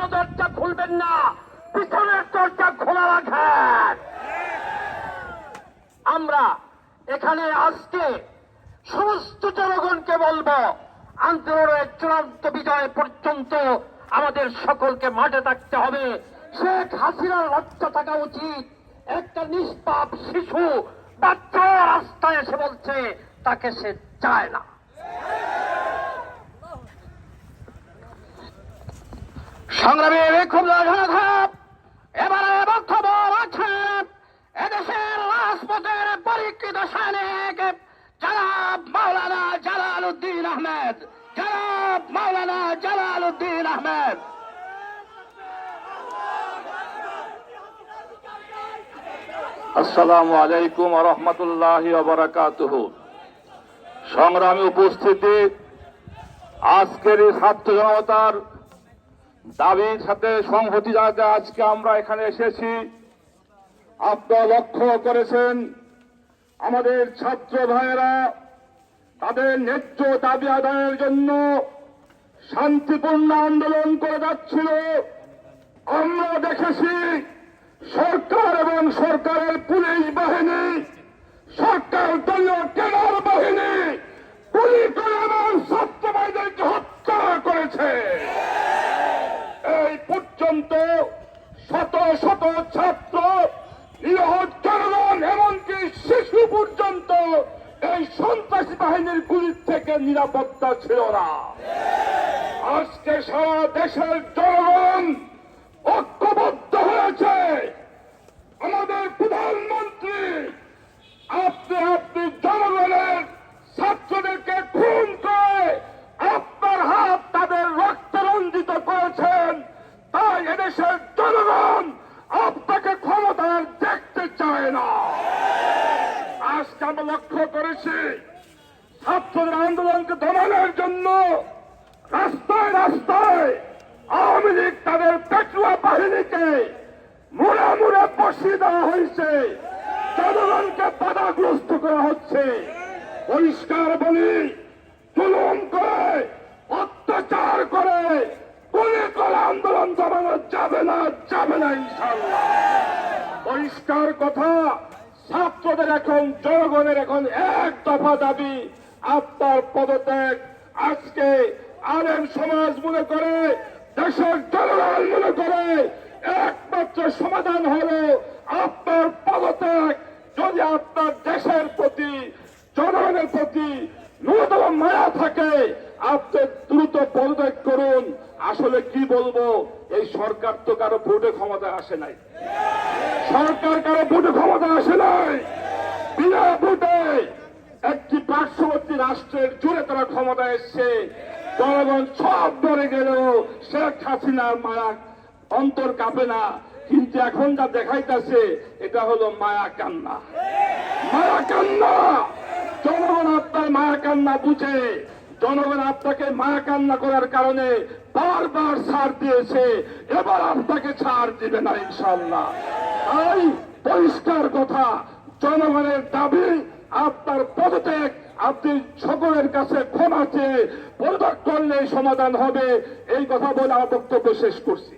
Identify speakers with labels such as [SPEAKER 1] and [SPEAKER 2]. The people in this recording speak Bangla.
[SPEAKER 1] সামনে দরজা খুলবেন না। পিছনের দরজা খোলা রাখেন। আমরা এখানে আজকে সমস্ত জনগণকে বলব, আন্দোলনের চূড়ান্ত বিজয় পর্যন্ত আমাদের সকলকে মাঠে থাকতে হবে। শেখ হাসিনার লজ্জা থাকা উচিত। একটা নিষ্পাপ শিশু বাচ্চা রাস্তায় এসে বলছে, তাকে সে চায় না। সংগ্রামী খুব ঘাপ এবারে বক্তব্য রাখছেন এদেশের রাজপথের পরীক্ষিত সৈনিক, জনাব মাওলানা জালাল উদ্দিন আহমেদ, জনাব মাওলানা জালাল উদ্দিন আহমেদ।
[SPEAKER 2] আসসালামু আলাইকুম রহমতুল্লাহ বারাকাতুহ। সংগ্রামী উপস্থিতি, আজকের এই ছাত্র জনতার দাবির সাথে সংহতি জানাতে আজকে আমরা এখানে এসেছি। আপনারা লক্ষ্য করেছেন, আমাদের ছাত্র ভাইয়েরা তাদের ন্যায্য দাবি আদায়ের জন্য শান্তিপূর্ণ আন্দোলন করে যাচ্ছিল। আমরা দেখেছি সরকার এবং সরকারের পুলিশ বাহিনী সরকার দলীয় কেনার বাহিনী গুলি করে এবং ছাত্র ভাইদেরকে হত্যা করেছে এই পর্যন্ত শত ছাত্র এমনকি শিশু পর্যন্ত এই সন্ত্রাসী বাহিনীর গুলির থেকে নিরাপত্তা ছিল না। আজকে সারা দেশের জনগণ ঐক্যবদ্ধ হয়েছে। আমাদের প্রধানমন্ত্রী, আপনি আপনি জনগণের ছাত্রদেরকে খুন করে আপনার হাত তাদের রক্ত রঞ্জিত করেছেন। তাই এদেশের আপনাকে ক্ষমতা দেখতে চায় না। আজকে আমরা লক্ষ্য করেছি, ছাত্রদের আন্দোলনকে দমানোর জন্য রাস্তায় রাস্তায় আওয়ামী লীগ তাদের পেটুয়া বাহিনীকে মুড়ে মুড়ে বসিয়ে দেওয়া হয়েছে। জনগণকে বাধাগ্রস্ত করা হচ্ছে। পরিষ্কার বলি, জুলুম করে, অত্যাচার করে গুলি করে আন্দোলন দমানো যাবে না যাবে না পরিষ্কার কথা, ছাত্রদের এখন, জনগণের এখন এক দফা দাবি, আপনার পদত্যাগ। আজকে আলেম সমাজ মনে করে, দেশের জনগণ মনে করে, একমাত্র সমাধান হলো আপনার পদত্যাগ। যদি আপনার দেশের প্রতি, জনগণের প্রতি ন্যূনতম মায়া থাকে, আপনি দ্রুত পদত্যাগ করুন। আসলে কি বলব, এই সরকার তো কারও ভোটে ক্ষমতা আসে নাই। সরকার কারও ভোটে ক্ষমতা আসে নাই। বিনা ভোটে একটি পার্শ্ববর্তী রাষ্ট্রের জুড়ে তারা ক্ষমতা এসছে। জনগণ সব ধরে গেলেও শেখ হাসিনার মায়া অন্তর কাঁপে না। কিন্তু এখন যা দেখাইতেছে, এটা হলো মায়া কান্না। মায়া কান্না! জনগণ আপনার মায়া কান্না বুঝে। জনগণ আপনাকে মায়া কান্না করার কারণে বারবার ছাড় দিয়েছে। এবার আপনাকে ছাড় দিবে না ইনশাল্লাহ তাই পরিষ্কার কথা, জনগণের দাবি, আপনার পদত্যাগ, আপনি সকলের কাছে ক্ষমা চেয়ে পদত্যাগ করলে সমাধান হবে। এই কথা বলে আমার বক্তব্য শেষ করছি।